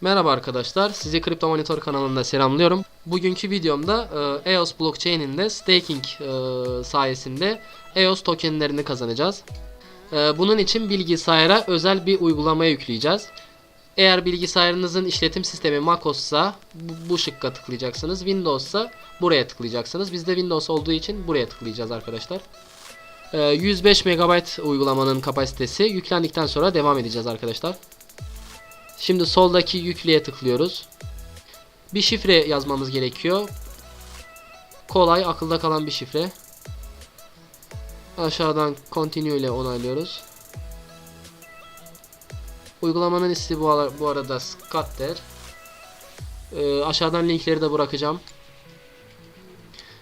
Merhaba arkadaşlar, sizi Kripto Monitor kanalında selamlıyorum. Bugünkü videomda e, EOS blockchain'inde staking e, sayesinde EOS tokenlerini kazanacağız. E, bunun için bilgisayara özel bir uygulama yükleyeceğiz. Eğer bilgisayarınızın işletim sistemi macOS'sa bu, bu şıkka tıklayacaksınız. Windows'sa buraya tıklayacaksınız. Bizde Windows olduğu için buraya tıklayacağız arkadaşlar. E, 105 MB uygulamanın kapasitesi yüklendikten sonra devam edeceğiz arkadaşlar. Şimdi soldaki yükleye tıklıyoruz. Bir şifre yazmamız gerekiyor. Kolay, akılda kalan bir şifre. Aşağıdan continue ile onaylıyoruz. Uygulamanın ismi bu, ara- bu arada Scatter. Ee, aşağıdan linkleri de bırakacağım.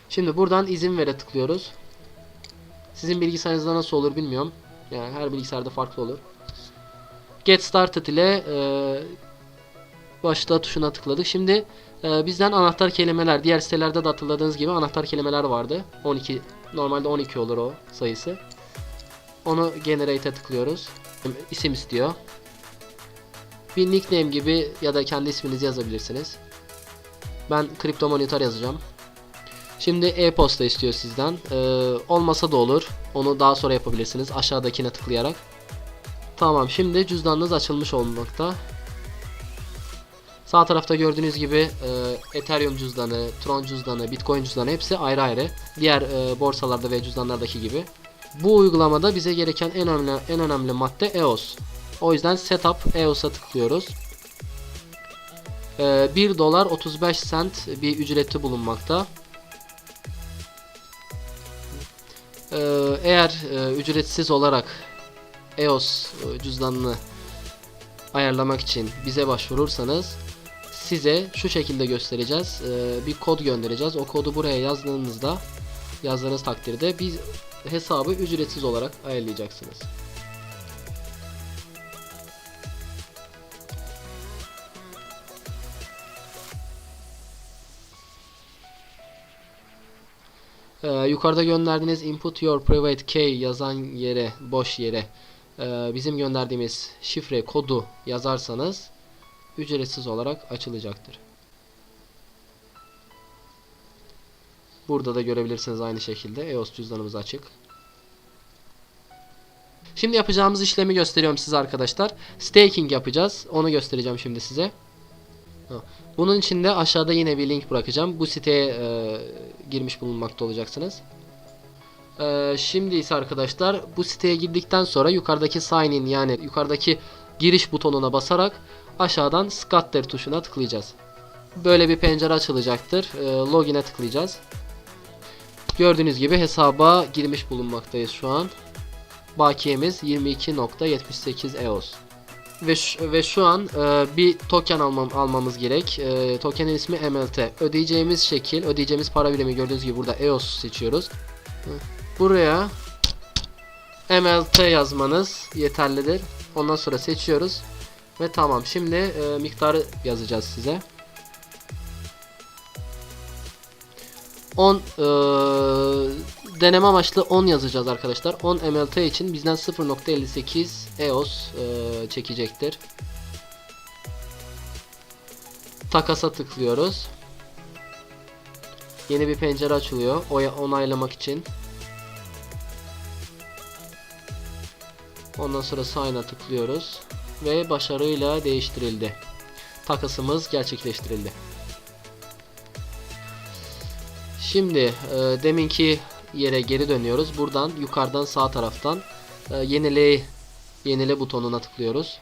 Şimdi buradan izin vere tıklıyoruz. Sizin bilgisayarınızda nasıl olur bilmiyorum. Yani her bilgisayarda farklı olur. Get Started ile e, başla tuşuna tıkladık. Şimdi e, bizden anahtar kelimeler, diğer sitelerde de hatırladığınız gibi anahtar kelimeler vardı. 12 normalde 12 olur o sayısı. Onu generate'e tıklıyoruz. İsim istiyor. Bir nickname gibi ya da kendi isminizi yazabilirsiniz. Ben Crypto Monitor yazacağım. Şimdi e-posta istiyor sizden. E, olmasa da olur. Onu daha sonra yapabilirsiniz. Aşağıdakine tıklayarak. Tamam şimdi cüzdanınız açılmış olmakta. Sağ tarafta gördüğünüz gibi e, Ethereum cüzdanı, Tron cüzdanı, Bitcoin cüzdanı hepsi ayrı ayrı. Diğer e, borsalarda ve cüzdanlardaki gibi. Bu uygulamada bize gereken en önemli en önemli madde EOS. O yüzden Setup EOS'a tıklıyoruz. E, 1 dolar 35 cent bir ücreti bulunmakta. E, eğer e, ücretsiz olarak EOS cüzdanını ayarlamak için bize başvurursanız size şu şekilde göstereceğiz. Ee, bir kod göndereceğiz. O kodu buraya yazdığınızda yazdığınız takdirde biz hesabı ücretsiz olarak ayarlayacaksınız. Ee, yukarıda gönderdiğiniz input your private key yazan yere boş yere bizim gönderdiğimiz şifre kodu yazarsanız ücretsiz olarak açılacaktır. Burada da görebilirsiniz aynı şekilde EOS cüzdanımız açık. Şimdi yapacağımız işlemi gösteriyorum size arkadaşlar. Staking yapacağız. Onu göstereceğim şimdi size. Bunun için de aşağıda yine bir link bırakacağım. Bu siteye e, girmiş bulunmakta olacaksınız. Ee, şimdi ise arkadaşlar bu siteye girdikten sonra yukarıdaki sign in yani yukarıdaki giriş butonuna basarak aşağıdan scatter tuşuna tıklayacağız. Böyle bir pencere açılacaktır. Ee, login'e tıklayacağız. Gördüğünüz gibi hesaba girmiş bulunmaktayız şu an. Bakiyemiz 22.78 EOS. Ve şu, ve şu an e, bir token almam, almamız gerek. E, tokenin ismi MLT. Ödeyeceğimiz şekil, ödeyeceğimiz para birimi gördüğünüz gibi burada EOS seçiyoruz. Buraya MLT yazmanız yeterlidir. Ondan sonra seçiyoruz. Ve tamam. Şimdi e, miktarı yazacağız size. 10 e, deneme amaçlı 10 yazacağız arkadaşlar. 10 MLT için bizden 0.58 EOS e, çekecektir. Takasa tıklıyoruz. Yeni bir pencere açılıyor. Oya onaylamak için. Ondan sonra sign'a tıklıyoruz. Ve başarıyla değiştirildi. Takasımız gerçekleştirildi. Şimdi e, deminki yere geri dönüyoruz. Buradan yukarıdan sağ taraftan e, yenile yenile butonuna tıklıyoruz.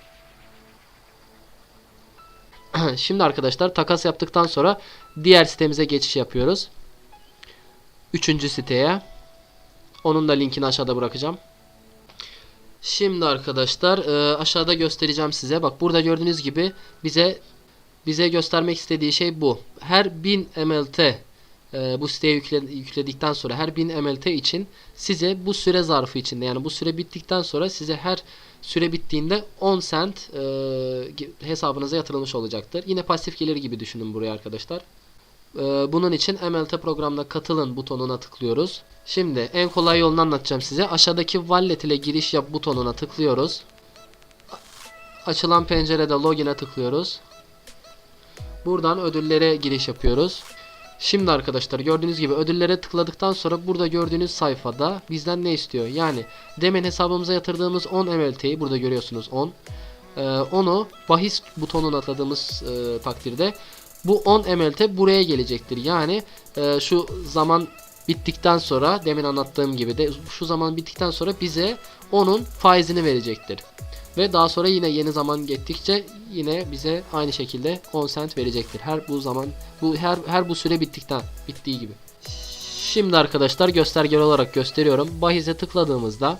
Şimdi arkadaşlar takas yaptıktan sonra diğer sitemize geçiş yapıyoruz. Üçüncü siteye. Onun da linkini aşağıda bırakacağım. Şimdi arkadaşlar e, aşağıda göstereceğim size. Bak burada gördüğünüz gibi bize bize göstermek istediği şey bu. Her 1000 MLT e, bu siteye yükle, yükledikten sonra her 1000 MLT için size bu süre zarfı içinde yani bu süre bittikten sonra size her süre bittiğinde 10 cent e, hesabınıza yatırılmış olacaktır. Yine pasif gelir gibi düşünün buraya arkadaşlar. E, bunun için MLT programına katılın butonuna tıklıyoruz. Şimdi en kolay yolunu anlatacağım size. Aşağıdaki wallet ile giriş yap butonuna tıklıyoruz. Açılan pencerede login'e tıklıyoruz. Buradan ödüllere giriş yapıyoruz. Şimdi arkadaşlar gördüğünüz gibi ödüllere tıkladıktan sonra burada gördüğünüz sayfada bizden ne istiyor? Yani demin hesabımıza yatırdığımız 10 MLT'yi burada görüyorsunuz 10. Ee, onu bahis butonuna atladığımız e, takdirde bu 10 MLT buraya gelecektir. Yani e, şu zaman bittikten sonra demin anlattığım gibi de şu zaman bittikten sonra bize onun faizini verecektir. Ve daha sonra yine yeni zaman geçtikçe yine bize aynı şekilde 10 cent verecektir. Her bu zaman bu her her bu süre bittikten bittiği gibi. Şimdi arkadaşlar göstergeli olarak gösteriyorum. Bahis'e tıkladığımızda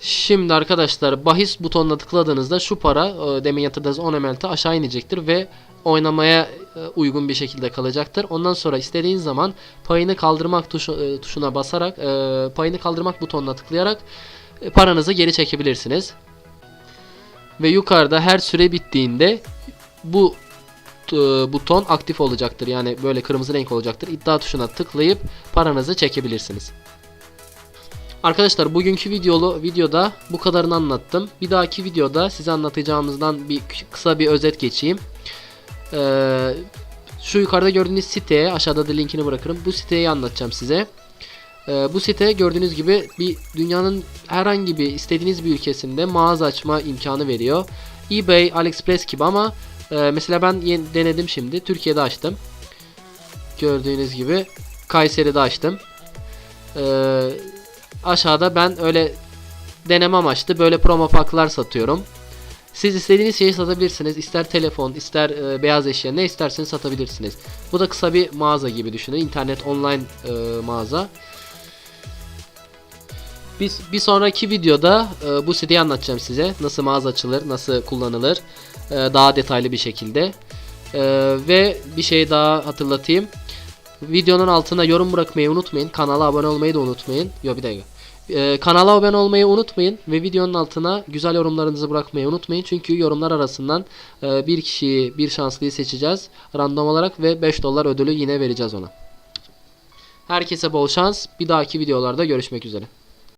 Şimdi arkadaşlar bahis butonuna tıkladığınızda şu para e, demin yatırdığınız 10 MLT aşağı inecektir ve oynamaya e, uygun bir şekilde kalacaktır. Ondan sonra istediğin zaman payını kaldırmak tuşu, e, tuşuna basarak e, payını kaldırmak butonuna tıklayarak paranızı geri çekebilirsiniz. Ve yukarıda her süre bittiğinde bu buton aktif olacaktır. Yani böyle kırmızı renk olacaktır. İddia tuşuna tıklayıp paranızı çekebilirsiniz. Arkadaşlar bugünkü videolu videoda bu kadarını anlattım. Bir dahaki videoda size anlatacağımızdan bir kısa bir özet geçeyim. Ee, şu yukarıda gördüğünüz siteye aşağıda da linkini bırakırım. Bu siteyi anlatacağım size. Ee, bu site gördüğünüz gibi bir dünyanın herhangi bir istediğiniz bir ülkesinde mağaza açma imkanı veriyor. eBay, AliExpress gibi ama e, mesela ben denedim şimdi. Türkiye'de açtım. Gördüğünüz gibi Kayseri'de açtım. Ee, aşağıda ben öyle deneme amaçlı böyle promo paklar satıyorum. Siz istediğiniz şeyi satabilirsiniz. İster telefon, ister e, beyaz eşya ne isterseniz satabilirsiniz. Bu da kısa bir mağaza gibi düşünün. İnternet online e, mağaza. Bir, bir sonraki videoda e, bu siteyi anlatacağım size. Nasıl mağaza açılır, nasıl kullanılır. e, daha detaylı bir şekilde. E, ve bir şey daha hatırlatayım. Videonun altına yorum bırakmayı unutmayın. Kanala abone olmayı da unutmayın. Yok bir dakika. Ee, kanala abone olmayı unutmayın ve videonun altına güzel yorumlarınızı bırakmayı unutmayın. Çünkü yorumlar arasından e, bir kişiyi, bir şanslıyı seçeceğiz random olarak ve 5 dolar ödülü yine vereceğiz ona. Herkese bol şans. Bir dahaki videolarda görüşmek üzere.